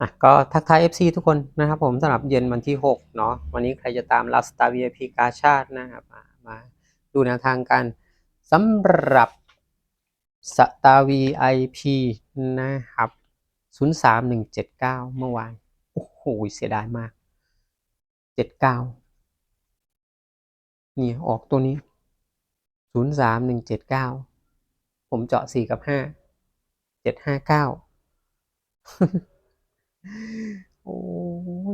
อะก็ทักทาย FC ทุกคนนะครับผมสำหรับเย็นวันที่ 6 เนาะวันนี้ใครจะตามรับสตาร์ VIP กาชาตินะครับมาดูแนวทางกันสำหรับสตาร์ VIP นะครับ 03179 เมื่อวาน โอ้โห เสียดายมาก 79 นี่ออกตัวนี้ 03179 ผมเจาะ 4 กับ 5 759 โอ้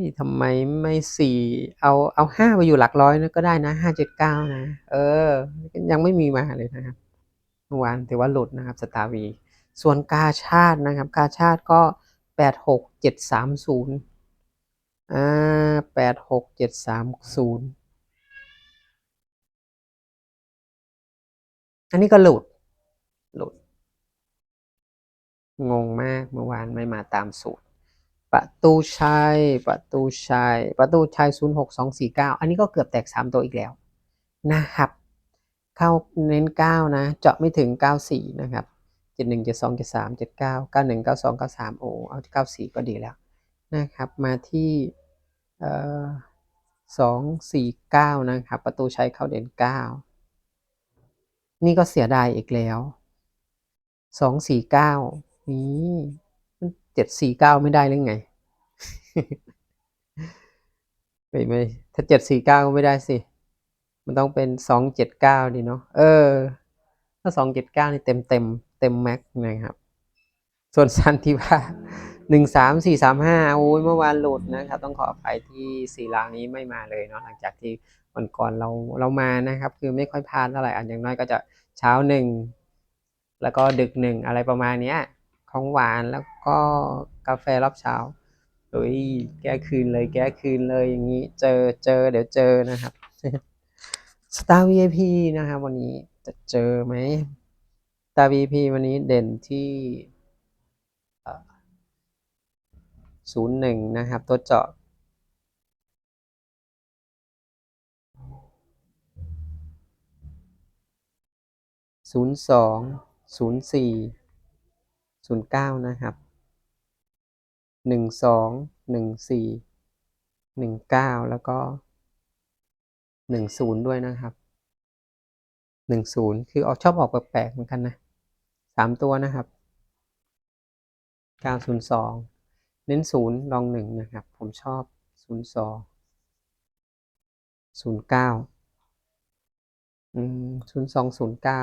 ยทำไมไม่สี่เอาเอาห้าไปอยู่หลักร้อยนะก็ได้นะห้าเจ็ดเก้านะ เออ ยังไม่มีมาเลยนะครับเมื่อวานถือว่าหลุดนะครับสตาร์วี ส่วนกาชาตินะครับ กาชาติก็แปดหกเจ็ดสามศูนย์อ่าแปดหกเจ็ดสามศูนย์อันนี้ก็หลุดหลุด งงมากเมื่อวานไม่มาตามสูตร ประตูชัย ประตูชัย ประตูชัย 06249 อันนี้ก็เกือบแตก 3 ตัวอีกแล้วนะครับ เข้าเน้น 9 นะ เจาะไม่ถึง 94 นะครับ 71 72 73 79 91 92 93 โอ้เอาที่94 ก็ดีแล้วนะครับ มาที่เอ่อ249 นะครับ ประตูชัยเข้าเด่น 9 นี่ก็เสียดายอีกแล้ว 249 นี่เจ็ดสี่เก้าไม่ได้หรือไง ไม่ไม่ถ้าเจ็ดสี่เก้าก็ไม่ได้สิ มันต้องเป็นสองเจ็ดเก้าดีเนาะเออ ถ้าสองเจ็ดเก้านี่เต็มเต็มเต็มแม็กนะครับ ส่วนซันที่ว่าหนึ่งสามสี่สามห้าโอ้ยเมื่อวานหลุดนะครับ ต้องขออภัยที่สี่ลางนี้ไม่มาเลยเนาะหลังจากที่วันก่อนเราเรามานะครับ คือไม่ค่อยพลาดเท่าไหร่อันอย่างน้อยก็จะเช้าหนึ่งแล้วก็ดึกหนึ่งอะไรประมาณเนี้ยของหวานแล้วก็กาแฟรอบเช้า เฮ้ยแก้คืนเลยแก้คืนเลยอย่างนี้ เจอเจอเดี๋ยวเจอนะครับ Star VIP นะครับวันนี้จะเจอไหม Star VIP วันนี้เด่นที่ศูนย์หนึ่งนะครับ ตัวเจาะศูนย์สองศูนย์สี่ศูนย์เก้านะครับ หนึ่งสองหนึ่งสี่หนึ่งเก้าแล้วก็หนึ่งศูนย์ด้วยนะครับหนึ่งศูนย์คือออกชอบออกแปลกๆเหมือนกันนะสามตัวนะครับเก้าศูนย์สองเน้นศูนย์ลองหนึ่งนะครับ ผมชอบศูนย์สองศูนย์เก้าอืมศูนย์สองศูนย์เก้า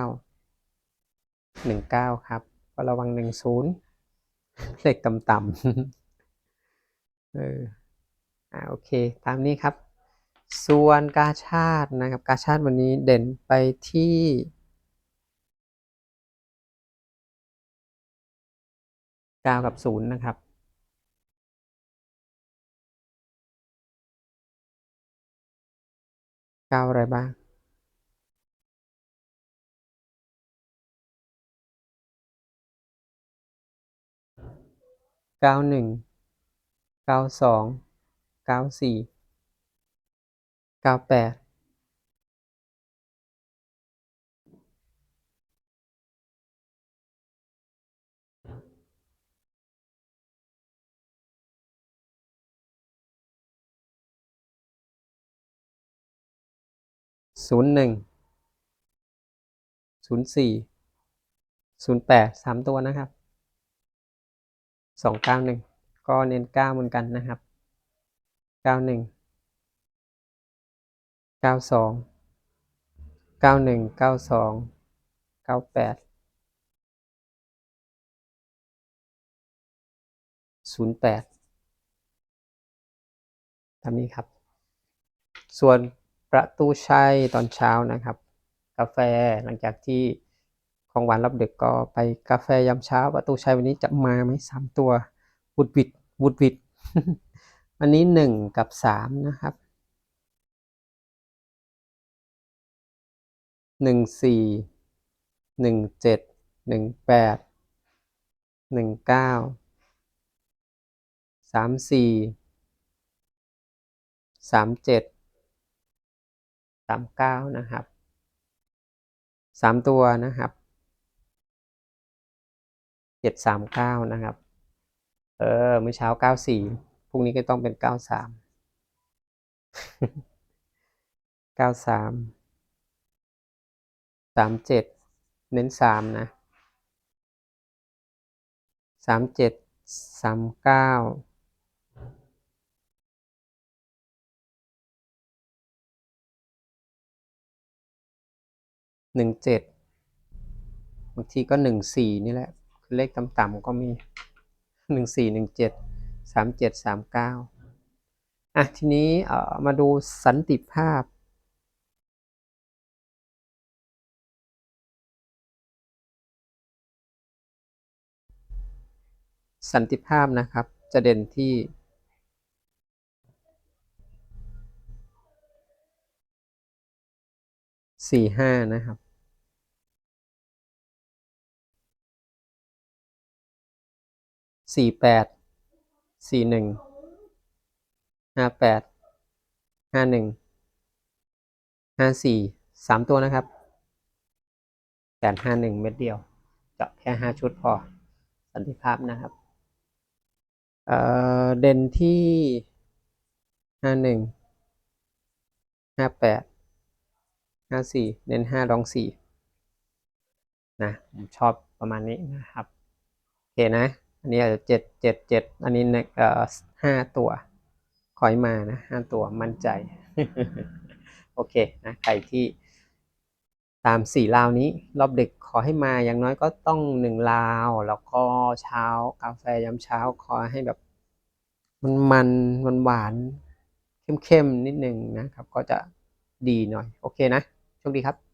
หนึ่งเก้าครับ ก็ระวังหนึ่งศูนย์เลขต่ำๆ เอออ่าโอเคตามนี้ครับ ส่วนกาชาตินะครับกาชาติวันนี้เด่นไปที่เก้ากับศูนย์นะครับเก้าอะไรบ้างเก้าหนึ่ง เก้าสองเก้าสี่เก้าแปดศูนย์หนึ่งศูนย์สี่ศูนย์แปดสามตัวนะครับสองเก้าหนึ่ง ก็เน้นเก้าเหมือนกันนะครับเก้าหนึ่งเก้าสองเก้าหนึ่งเก้าสองเก้าแปดศูนย์แปดตามนี้ครับ ส่วนประตูชัยตอนเช้านะครับ กาแฟหลังจากที่ของหวานรับเดึกก็ไปกาแฟยามเช้า ประตูชัยวันนี้จะมาไหมสามตัววุดวิด วุดวิดวันนี้หนึ่งกับสามนะครับหนึ่งสี่หนึ่งเจ็ดหนึ่งแปดหนึ่งเก้าสามสี่สามเจ็ดสามเก้านะครับสามตัวนะครับเจ็ดสามเก้านะครับ เออเมื่อเช้าเก้าสี่พรุ่งนี้ก็ต้องเป็นเก้าสามเก้าสามสามเจ็ดเน้นสามนะสามเจ็ดสามเก้าหนึ่งเจ็ดบางทีก็หนึ่งสี่นี่แหละ คือเลขต่ำๆก็มี หนึ่งสี่หนึ่งเจ็ดสามเจ็ดสามเก้าอะทีนี้เอ่อมาดูสันติภาพ สันติภาพนะครับ จะเด่นที่สี่ห้านะครับ สี่แปดสี่หนึ่งห้าแปดห้าหนึ่งห้าสี่สามตัวนะครับแปดห้าหนึ่งเม็ดเดียวเจาะแค่ห้าชุดพอสันติภาพนะครับเอ่อเด่นที่ห้าหนึ่งห้าแปดห้าสี่เน้นห้ารองสี่นะผมชอบประมาณนี้นะครับ โอเคนะ อันนี้อาจจะเจ็ดเจ็ดเจ็ดอันนี้เนี่ยเอ่อห้าตัวขอยมานะห้าตัวมั่นใจ โอเคนะใครที่ตามสี่ลาวนี้ รอบดึกขอให้มาอย่างน้อยก็ต้องหนึ่งลาว แล้วก็เช้ากาแฟยามเช้าขอให้แบบ มันมันมันหวานๆเข้มๆนิดนึงนะครับ ก็จะดีหน่อย โอเคนะโชคดีครับ